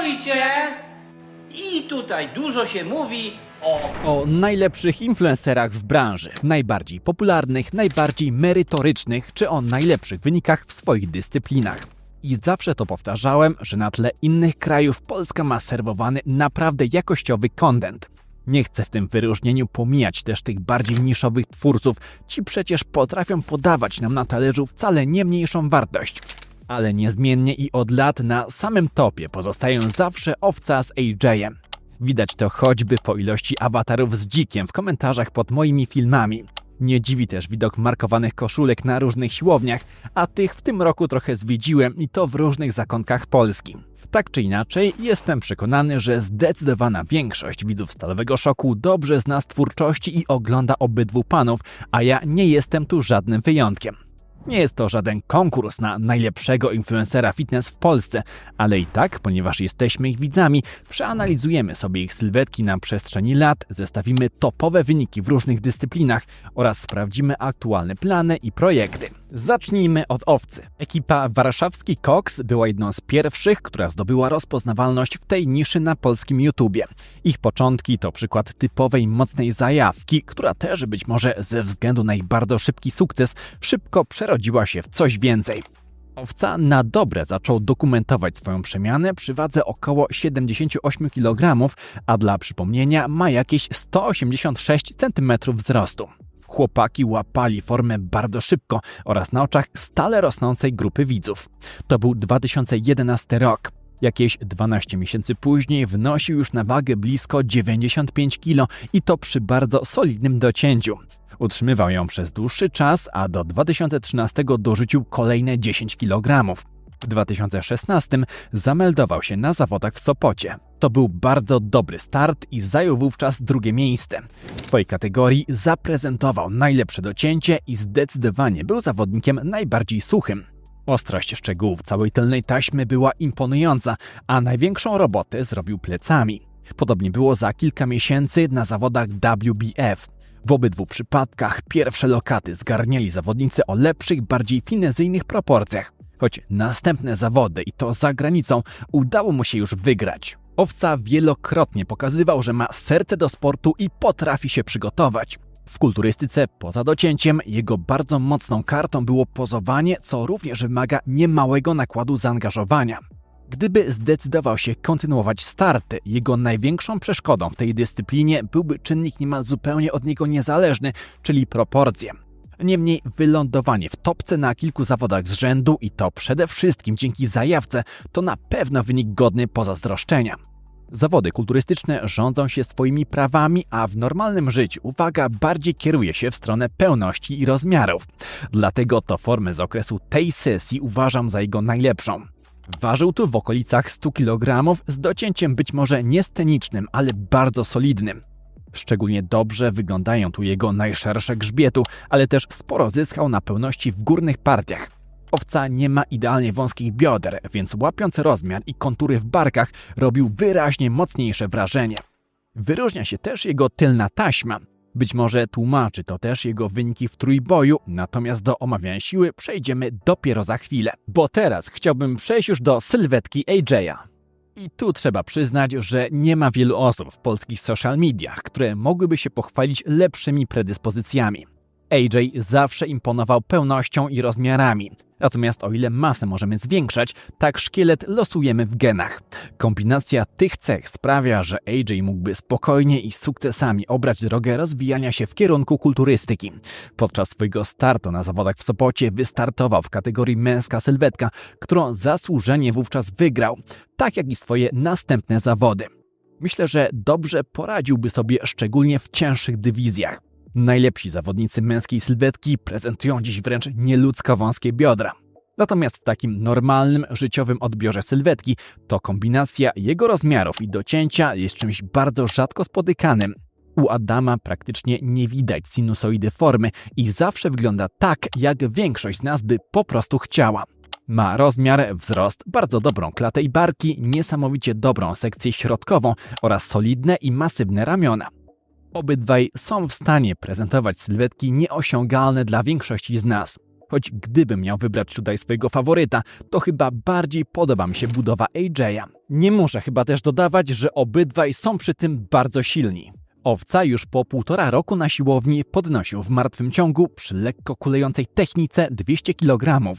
Mianowicie i tutaj dużo się mówi o O najlepszych influencerach w branży, najbardziej popularnych, najbardziej merytorycznych, czy o najlepszych wynikach w swoich dyscyplinach. I zawsze to powtarzałem, że na tle innych krajów Polska ma serwowany naprawdę jakościowy content. Nie chcę w tym wyróżnieniu pomijać też tych bardziej niszowych twórców, ci przecież potrafią podawać nam na talerzu wcale nie mniejszą wartość. Ale niezmiennie i od lat na samym topie pozostają zawsze owca z AJ-em. Widać to choćby po ilości awatarów z dzikiem w komentarzach pod moimi filmami. Nie dziwi też widok markowanych koszulek na różnych siłowniach, a tych w tym roku trochę zwiedziłem i to w różnych zakątkach Polski. Tak czy inaczej, jestem przekonany, że zdecydowana większość widzów Stalowego Szoku dobrze zna z twórczości i ogląda obydwu panów, a ja nie jestem tu żadnym wyjątkiem. Nie jest to żaden konkurs na najlepszego influencera fitness w Polsce, ale i tak, ponieważ jesteśmy ich widzami, przeanalizujemy sobie ich sylwetki na przestrzeni lat, zestawimy topowe wyniki w różnych dyscyplinach oraz sprawdzimy aktualne plany i projekty. Zacznijmy od owcy. Ekipa Warszawski Cox była jedną z pierwszych, która zdobyła rozpoznawalność w tej niszy na polskim YouTubie. Ich początki to przykład typowej mocnej zajawki, która też być może ze względu na ich bardzo szybki sukces szybko przerodziła się w coś więcej. Owca na dobre zaczął dokumentować swoją przemianę przy wadze około 78 kg, a dla przypomnienia ma jakieś 186 cm wzrostu. Chłopaki łapali formę bardzo szybko oraz na oczach stale rosnącej grupy widzów. To był 2011 rok. Jakieś 12 miesięcy później wnosił już na wagę blisko 95 kg i to przy bardzo solidnym docięciu. Utrzymywał ją przez dłuższy czas, a do 2013 dorzucił kolejne 10 kg. W 2016 zameldował się na zawodach w Sopocie. To był bardzo dobry start i zajął wówczas drugie miejsce. W swojej kategorii zaprezentował najlepsze docięcie i zdecydowanie był zawodnikiem najbardziej suchym. Ostrość szczegółów całej tylnej taśmy była imponująca, a największą robotę zrobił plecami. Podobnie było za kilka miesięcy na zawodach WBF. W obydwu przypadkach pierwsze lokaty zgarnieli zawodnicy o lepszych, bardziej finezyjnych proporcjach. Choć następne zawody, i to za granicą, udało mu się już wygrać. Owca wielokrotnie pokazywał, że ma serce do sportu i potrafi się przygotować. W kulturystyce, poza docięciem, jego bardzo mocną kartą było pozowanie, co również wymaga niemałego nakładu zaangażowania. Gdyby zdecydował się kontynuować starty, jego największą przeszkodą w tej dyscyplinie byłby czynnik niemal zupełnie od niego niezależny, czyli proporcje. Niemniej wylądowanie w topce na kilku zawodach z rzędu i to przede wszystkim dzięki zajawce to na pewno wynik godny pozazdroszczenia. Zawody kulturystyczne rządzą się swoimi prawami, a w normalnym życiu uwaga bardziej kieruje się w stronę pełności i rozmiarów. Dlatego to formę z okresu tej sesji uważam za jego najlepszą. Ważył tu w okolicach 100 kg z docięciem być może nie scenicznym, ale bardzo solidnym. Szczególnie dobrze wyglądają tu jego najszersze grzbietu, ale też sporo zyskał na pełności w górnych partiach. Owca nie ma idealnie wąskich bioder, więc łapiąc rozmiar i kontury w barkach robił wyraźnie mocniejsze wrażenie. Wyróżnia się też jego tylna taśma. Być może tłumaczy to też jego wyniki w trójboju, natomiast do omawiania siły przejdziemy dopiero za chwilę. Bo teraz chciałbym przejść już do sylwetki AJ'a. I tu trzeba przyznać, że nie ma wielu osób w polskich social mediach, które mogłyby się pochwalić lepszymi predyspozycjami. AJ zawsze imponował pełnością i rozmiarami. Natomiast o ile masę możemy zwiększać, tak szkielet losujemy w genach. Kombinacja tych cech sprawia, że AJ mógłby spokojnie i z sukcesami obrać drogę rozwijania się w kierunku kulturystyki. Podczas swojego startu na zawodach w Sopocie wystartował w kategorii męska sylwetka, którą zasłużenie wówczas wygrał, tak jak i swoje następne zawody. Myślę, że dobrze poradziłby sobie szczególnie w cięższych dywizjach. Najlepsi zawodnicy męskiej sylwetki prezentują dziś wręcz nieludzko wąskie biodra. Natomiast w takim normalnym, życiowym odbiorze sylwetki to kombinacja jego rozmiarów i docięcia jest czymś bardzo rzadko spotykanym. U Adama praktycznie nie widać sinusoidy formy i zawsze wygląda tak, jak większość z nas by po prostu chciała. Ma rozmiar, wzrost, bardzo dobrą klatę i barki, niesamowicie dobrą sekcję środkową oraz solidne i masywne ramiona. Obydwaj są w stanie prezentować sylwetki nieosiągalne dla większości z nas. Choć gdybym miał wybrać tutaj swojego faworyta, to chyba bardziej podoba mi się budowa AJ'a. Nie muszę chyba też dodawać, że obydwaj są przy tym bardzo silni. Owca już po półtora roku na siłowni podnosił w martwym ciągu przy lekko kulejącej technice 200 kg.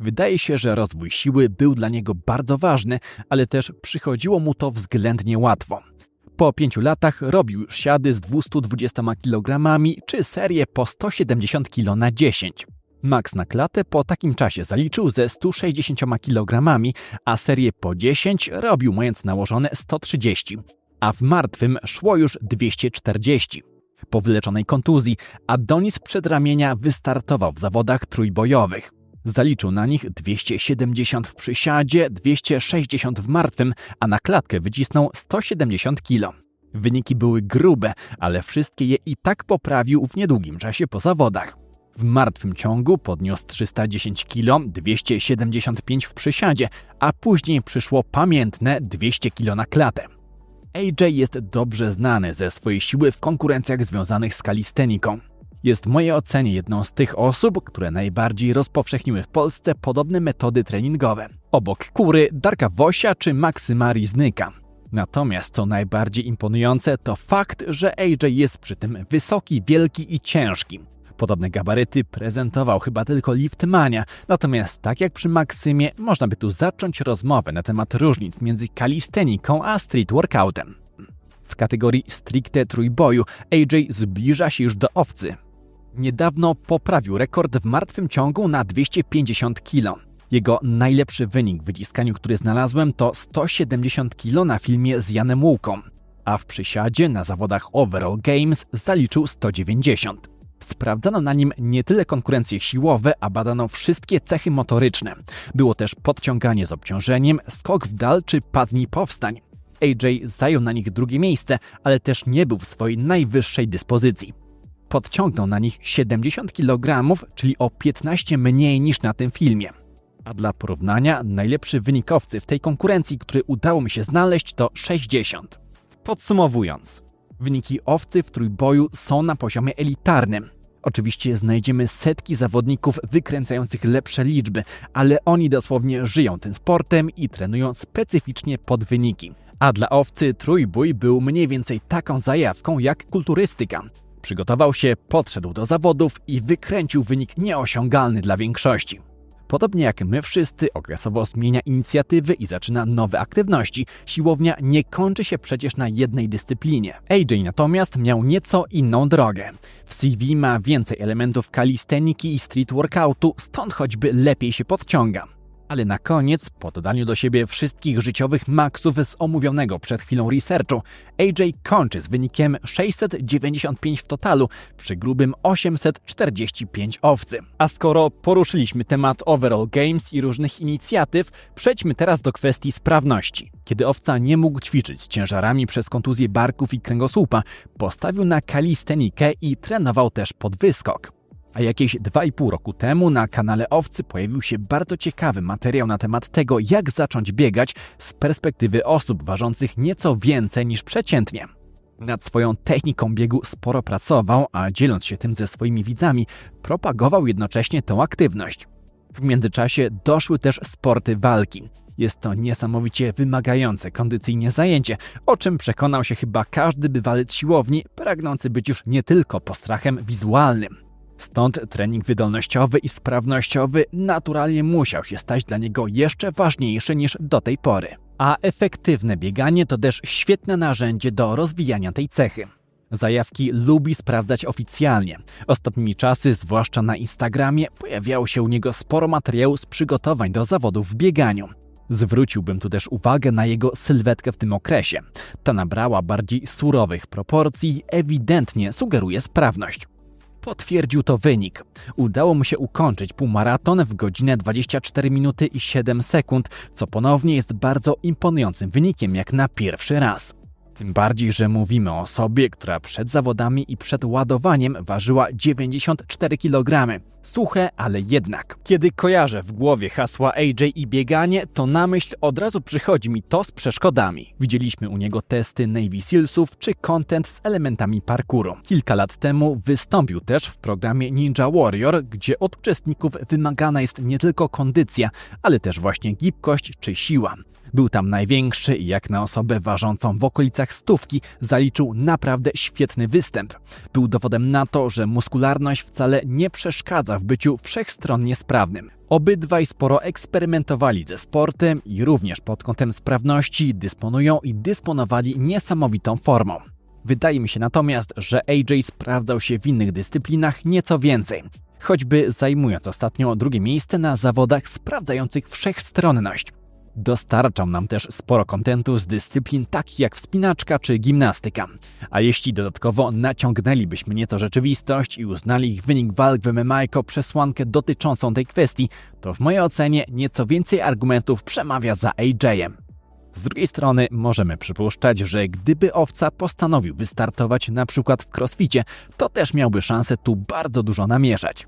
Wydaje się, że rozwój siły był dla niego bardzo ważny, ale też przychodziło mu to względnie łatwo. Po pięciu latach robił siady z 220 kg czy serię po 170 kg na 10. Max na klatę po takim czasie zaliczył ze 160 kg, a serię po 10 robił mając nałożone 130, a w martwym szło już 240. Po wyleczonej kontuzji Adonis przedramienia wystartował w zawodach trójbojowych. Zaliczył na nich 270 w przysiadzie, 260 w martwym, a na klatkę wycisnął 170 kg. Wyniki były grube, ale wszystkie je i tak poprawił w niedługim czasie po zawodach. W martwym ciągu podniósł 310 kg, 275 w przysiadzie, a później przyszło pamiętne 200 kg na klatę. AJ jest dobrze znany ze swojej siły w konkurencjach związanych z kalisteniką. Jest w mojej ocenie jedną z tych osób, które najbardziej rozpowszechniły w Polsce podobne metody treningowe. Obok Kury, Darka Wosia czy Maksyma Riznyka. Natomiast co najbardziej imponujące to fakt, że AJ jest przy tym wysoki, wielki i ciężki. Podobne gabaryty prezentował chyba tylko Liftmania, natomiast tak jak przy Maksymie, można by tu zacząć rozmowę na temat różnic między kalisteniką a street workoutem. W kategorii stricte trójboju AJ zbliża się już do owcy. Niedawno poprawił rekord w martwym ciągu na 250 kg. Jego najlepszy wynik w wyciskaniu, który znalazłem, to 170 kg na filmie z Janem Łuką, a w przysiadzie na zawodach Overall Games zaliczył 190. Sprawdzano na nim nie tyle konkurencje siłowe, a badano wszystkie cechy motoryczne. Było też podciąganie z obciążeniem, skok w dal czy padnij powstań. AJ zajął na nich drugie miejsce, ale też nie był w swojej najwyższej dyspozycji. Podciągnął na nich 70 kg, czyli o 15 mniej niż na tym filmie. A dla porównania, najlepszy wynikowcy w tej konkurencji, który udało mi się znaleźć, to 60. Podsumowując, wyniki owcy w trójboju są na poziomie elitarnym. Oczywiście znajdziemy setki zawodników wykręcających lepsze liczby, ale oni dosłownie żyją tym sportem i trenują specyficznie pod wyniki. A dla owcy trójbój był mniej więcej taką zajawką jak kulturystyka. Przygotował się, podszedł do zawodów i wykręcił wynik nieosiągalny dla większości. Podobnie jak my wszyscy, okresowo zmienia inicjatywy i zaczyna nowe aktywności. Siłownia nie kończy się przecież na jednej dyscyplinie. AJ natomiast miał nieco inną drogę. W CV ma więcej elementów kalisteniki i street workoutu, stąd choćby lepiej się podciąga. Ale na koniec, po dodaniu do siebie wszystkich życiowych maksów z omówionego przed chwilą researchu, AJ kończy z wynikiem 695 w totalu przy grubym 845 owcy. A skoro poruszyliśmy temat Overall Games i różnych inicjatyw, przejdźmy teraz do kwestii sprawności. Kiedy owca nie mógł ćwiczyć z ciężarami przez kontuzję barków i kręgosłupa, postawił na kalistenikę i trenował też pod wyskok. A jakieś 2,5 roku temu na kanale Owcy pojawił się bardzo ciekawy materiał na temat tego, jak zacząć biegać z perspektywy osób ważących nieco więcej niż przeciętnie. Nad swoją techniką biegu sporo pracował, a dzieląc się tym ze swoimi widzami, propagował jednocześnie tę aktywność. W międzyczasie doszły też sporty walki. Jest to niesamowicie wymagające kondycyjnie zajęcie, o czym przekonał się chyba każdy bywalec siłowni, pragnący być już nie tylko postrachem wizualnym. Stąd trening wydolnościowy i sprawnościowy naturalnie musiał się stać dla niego jeszcze ważniejszy niż do tej pory. A efektywne bieganie to też świetne narzędzie do rozwijania tej cechy. Zajawki lubi sprawdzać oficjalnie. Ostatnimi czasy, zwłaszcza na Instagramie, pojawiało się u niego sporo materiału z przygotowań do zawodów w bieganiu. Zwróciłbym tu też uwagę na jego sylwetkę w tym okresie. Ta nabrała bardziej surowych proporcji i ewidentnie sugeruje sprawność. Potwierdził to wynik. Udało mu się ukończyć półmaraton w godzinę 24 minuty i 7 sekund, co ponownie jest bardzo imponującym wynikiem jak na pierwszy raz. Tym bardziej, że mówimy o osobie, która przed zawodami i przed ładowaniem ważyła 94 kg. Suche, ale jednak. Kiedy kojarzę w głowie hasła AJ i bieganie, to na myśl od razu przychodzi mi to z przeszkodami. Widzieliśmy u niego testy Navy Sealsów czy content z elementami parkouru. Kilka lat temu wystąpił też w programie Ninja Warrior, gdzie od uczestników wymagana jest nie tylko kondycja, ale też właśnie gibkość czy siła. Był tam największy i jak na osobę ważącą w okolicach stówki zaliczył naprawdę świetny występ. Był dowodem na to, że muskularność wcale nie przeszkadza w byciu wszechstronnie sprawnym. Obydwaj sporo eksperymentowali ze sportem i również pod kątem sprawności dysponują i dysponowali niesamowitą formą. Wydaje mi się natomiast, że AJ sprawdzał się w innych dyscyplinach nieco więcej, choćby zajmując ostatnio drugie miejsce na zawodach sprawdzających wszechstronność. Dostarczał nam też sporo kontentu z dyscyplin takich jak wspinaczka czy gimnastyka. A jeśli dodatkowo naciągnęlibyśmy nieco rzeczywistość i uznali ich wynik walk w MMA jako przesłankę dotyczącą tej kwestii, to w mojej ocenie nieco więcej argumentów przemawia za AJ-em. Z drugiej strony możemy przypuszczać, że gdyby owca postanowił wystartować na przykład w crossficie, to też miałby szansę tu bardzo dużo namieszać.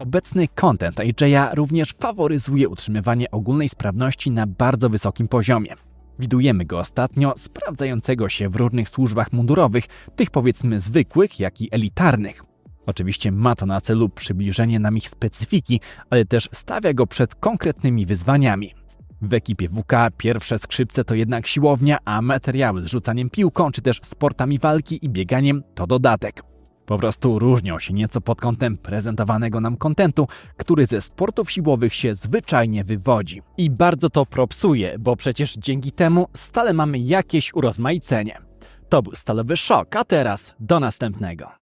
Obecny content AJ'a również faworyzuje utrzymywanie ogólnej sprawności na bardzo wysokim poziomie. Widujemy go ostatnio sprawdzającego się w różnych służbach mundurowych, tych powiedzmy zwykłych, jak i elitarnych. Oczywiście ma to na celu przybliżenie nam ich specyfiki, ale też stawia go przed konkretnymi wyzwaniami. W ekipie WK pierwsze skrzypce to jednak siłownia, a materiały z rzucaniem piłką czy też sportami walki i bieganiem to dodatek. Po prostu różnią się nieco pod kątem prezentowanego nam kontentu, który ze sportów siłowych się zwyczajnie wywodzi. I bardzo to propsuje, bo przecież dzięki temu stale mamy jakieś urozmaicenie. To był Stalowy Szok, a teraz do następnego.